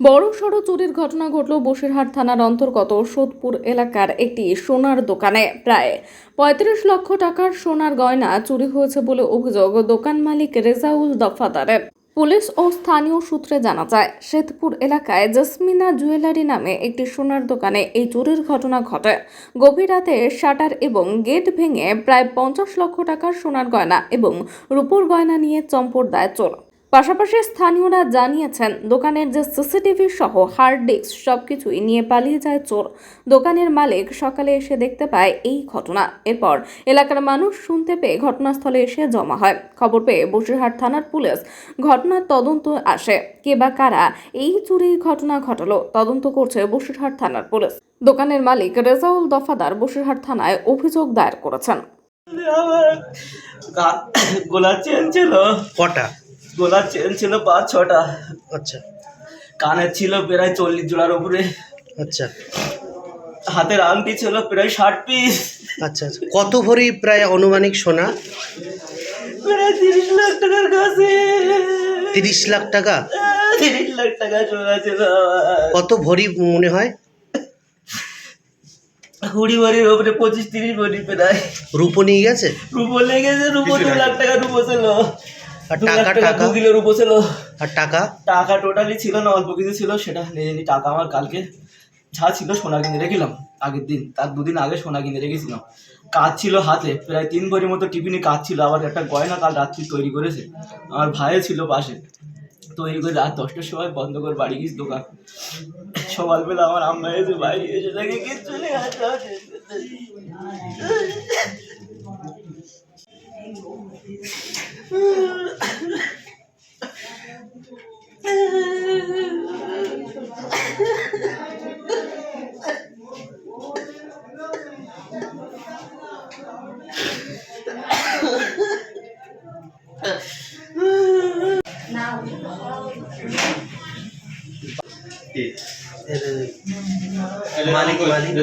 বড় সড়ো চুরির ঘটনা ঘটল বসিরহাট থানার অন্তর্গত সোদপুর এলাকার একটি সোনার দোকানে প্রায় পঁয়ত্রিশ লক্ষ টাকার সোনার গয়না চুরি হয়েছে বলে অভিযোগ দোকান মালিক রেজাউল দফাদারের। পুলিশ ও স্থানীয় সূত্রে জানা যায় শেতপুর এলাকায় জসমিনা জুয়েলারি নামে একটি সোনার দোকানে এই চুরির ঘটনা ঘটে। গভীর রাতে শাটার এবং গেট ভেঙে প্রায় পঞ্চাশ লক্ষ টাকার সোনার গয়না এবং রূপোর গয়না নিয়ে চম্পট দেয় চোর পাশাপাশি স্থানীয়রা জানিয়েছেন দোকানের যে সিসিটিভি সহ হার্ড ডিস্ক সবকিছুই নিয়ে পালিয়ে যায় চোর। দোকানের মালিক সকালে এসে দেখতে পায় এই ঘটনা। এরপর এলাকার মানুষ শুনতে পেয়ে ঘটনাস্থলে এসে জমা হয়। খবর পেয়ে বসিরহাট থানার পুলিশ ঘটনার তদন্ত আসে। কে বা কারা এই চুরি ঘটনা ঘটালো তদন্ত করছে বসিরহাট থানার পুলিশ। দোকানের মালিক রেজাউল দফাদার বসিরহাট থানায় অভিযোগ দায়ের করেছেন। আমার গা- গোলার চেন ছিল কটা? গোলার চেন ছিল পাঁচ ছটা। আচ্ছা। কানের ছিল প্রায় চল্লিশ জোড়ার উপরে। আচ্ছা। হাতের আংটি ছিল প্রায় ষাট পিস আচ্ছা আচ্ছা। কত ভরি প্রায় আনুমানিক সোনা? প্রায় তিরিশ লাখ টাকার কাছে। তিরিশ লাখ টাকা? তিরিশ লাখ টাকা সোনা ছিল। কত ভরি মনে হয়? কুড়ি ভরির উপরে পঁচিশ তিরিশ ভরি প্রায়। রূপো নিয়ে গেছে? রুপো লেগেছে রুপো দু লাখ টাকা রুপো ছিল। টাকা রুপো ছিল। আর টাকা? টাকা টোটালি ছিল না অল্প কিছু ছিল সেটা নিয়ে টাকা আমার কালকে যা ছিল সোনা কিনে আগের দিন তার দুদিন আগে সোনা কিনে রেখেছিলাম। কাজ ছিল হাতে প্রায় তিন ভরির মতো টিফিনে কাজ ছিল আবার একটা গয়না কাল রাত্রি তৈরি করেছে আমার ভাইও ছিল পাশে। তৈরি করে রাত দশটার সময় বন্ধ করে বাড়ি গিয়েছি দোকান। সকালবেলা আমার আম্মা এসে বাইরে এসে দেখে কিচ্ছু নেই আর যাওয়া শেষ করতে। এর মালিক মালিক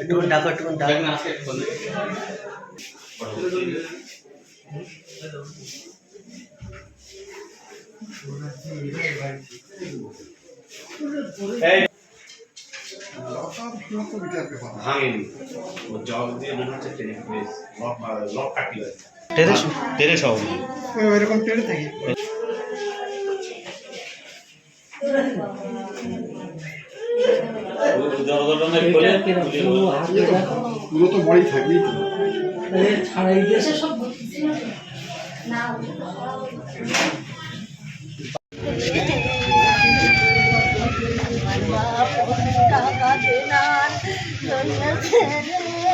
একটু টাকা একটু টাকা ভাঙেনি। ও জল দিয়ে মনে হচ্ছে লক লক কাটি হয়েছে টেরে সব পুরো তো বাড়ি থাকবেই তো। টাকা Donat.